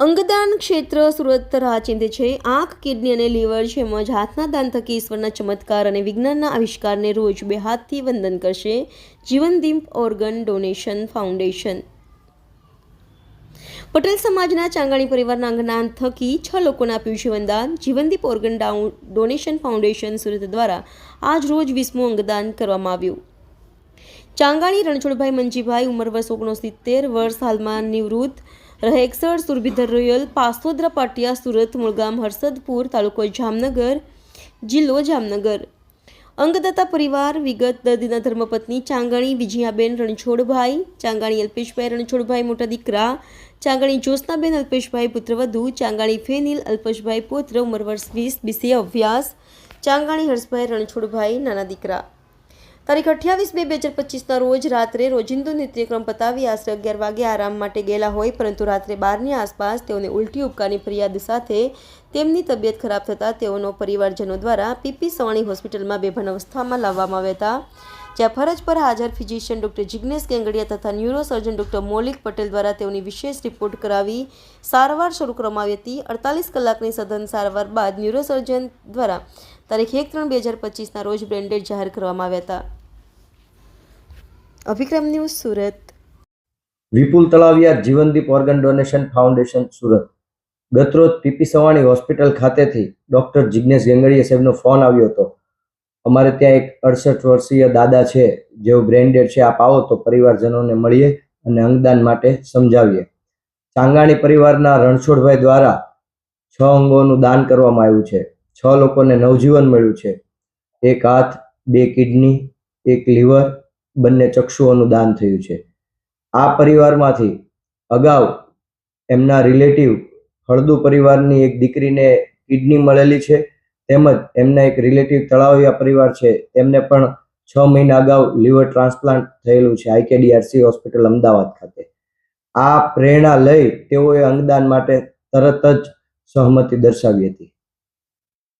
અંગદાન ક્ષેત્ર સુરત રાહ ચિંતે છે. આંખ, કિડની અને લીવર તેમજ હાથના દાન થકી ઈશ્વરના ચમત્કાર અને વિજ્ઞાનના આવિષ્કારને રોજ બે હાથથી વંદન કરશે Jivandeep organ donation foundation. Patel સમાજના ચાંગાણી પરિવારના અંગદાન થકી છ લોકોને આપ્યું જીવનદાન Jivandeep organ donation foundation Surat દ્વારા આજ રોજ વીસમું અંગદાન કરવામાં આવ્યું. ચાંગાણી રણછોડભાઈ મંજીભાઈ ઉંમર વર્ષ ઓગણસિત્તેર, વર્ષ હાલમાં નિવૃત્ત. રહે એકસઠ સુરભીધર રોયલ, પાસોદરા પાટિયા, સુરત, મૂળગામ હર્ષદપુર તાલુકો જામનગર, જિલ્લો જામનગર. અંગદાતા પરિવાર, વિગત દર્દીના ધર્મપત્ની ચાંગાણી, વિજયાબેન રણછોડભાઈ, ચાંગાણી અલ્પેશભાઈ રણછોડભાઈ, મોટા દીકરા, ચાંગાણી જ્યોત્સનાબેન અલ્પેશભાઈ, પુત્રવધુ, ચાંગાણી ફેનિલ, અલ્પેશભાઈ, પુત્ર, ઉંમર વર્ષ વીસ, બીસી અભ્યાસ, ચાંગાણી હર્ષભાઈ રણછોડભાઈ, નાના દીકરા. તારીખ અઠ્યાવીસ બે બે હજાર પચીસના રોજ રાત્રે રોજિંદો નિત્યક્રમ પતાવી આશરે અગિયાર વાગે આરામ માટે ગયેલા હોય, પરંતુ રાત્રે બારની આસપાસ તેઓને ઉલટી ઉપકારની ફરિયાદ સાથે તેમની તબિયત ખરાબ થતાં તેઓનો પરિવારજનો દ્વારા પીપી સવાણી હોસ્પિટલમાં બેભાન અવસ્થામાં લાવવામાં આવ્યા હતા, જ્યાં ફરજ પર હાજર ફિઝિશિયન ડૉક્ટર જિગ્નેશ ગેંગડિયા તથા ન્યુરોસર્જન ડોક્ટર મૌલિક પટેલ દ્વારા તેઓની વિશેષ રિપોર્ટ કરાવી સારવાર શરૂ કરવામાં આવી હતી. અડતાલીસ કલાકની સઘન સારવાર બાદ ન્યુરોસર્જન દ્વારા તારીખ એક ત્રણ બે હજાર પચીસના રોજ બ્રેન્ડેડ જાહેર કરવામાં આવ્યા હતા. Abhikram news Surat. Vipul Talaviya Jivandeep organ donation foundation, Surat. ગતરોજ પીપી સવાણી હોસ્પિટલ ખાતેથી ડૉક્ટર જિજ્ઞેશ ગેંગડીયા સાહેબનો ફોન આવ્યો હતો. અમારે ત્યાં એક અડસઠ વર્ષીય દાદા છે, જેઓ બ્રેન્ડેડ છે, આપ આવો તો પરિવારજનોને મળીએ અને અંગદાન માટે સમજાવીએ. ચાંગાણી પરિવારના રણછોડભાઈ દ્વારા છ અંગોનું દાન કરવામાં આવ્યું છે. છ લોકોને નવજીવન મળ્યું છે. એક હાથ, બે કિડની, એક લીવર બંને ચક્ષુઓનું દાન થયું છે. આ પરિવારમાંથી અગાઉ એમના રિલેટિવ હળદુ પરિવારની એક દીકરીને કિડની મળેલી છે, તેમજ એમના એક રિલેટિવ તળાવિયા પરિવાર છે, તેમને પણ છ મહિના અગાઉ લીવર ટ્રાન્સપ્લાન્ટ થયેલું છે આઈકેડીઆરસી હોસ્પિટલ અમદાવાદ ખાતે. આ પ્રેરણા લઈ તેઓએ અંગદાન માટે તરત જ સહમતિ દર્શાવી હતી.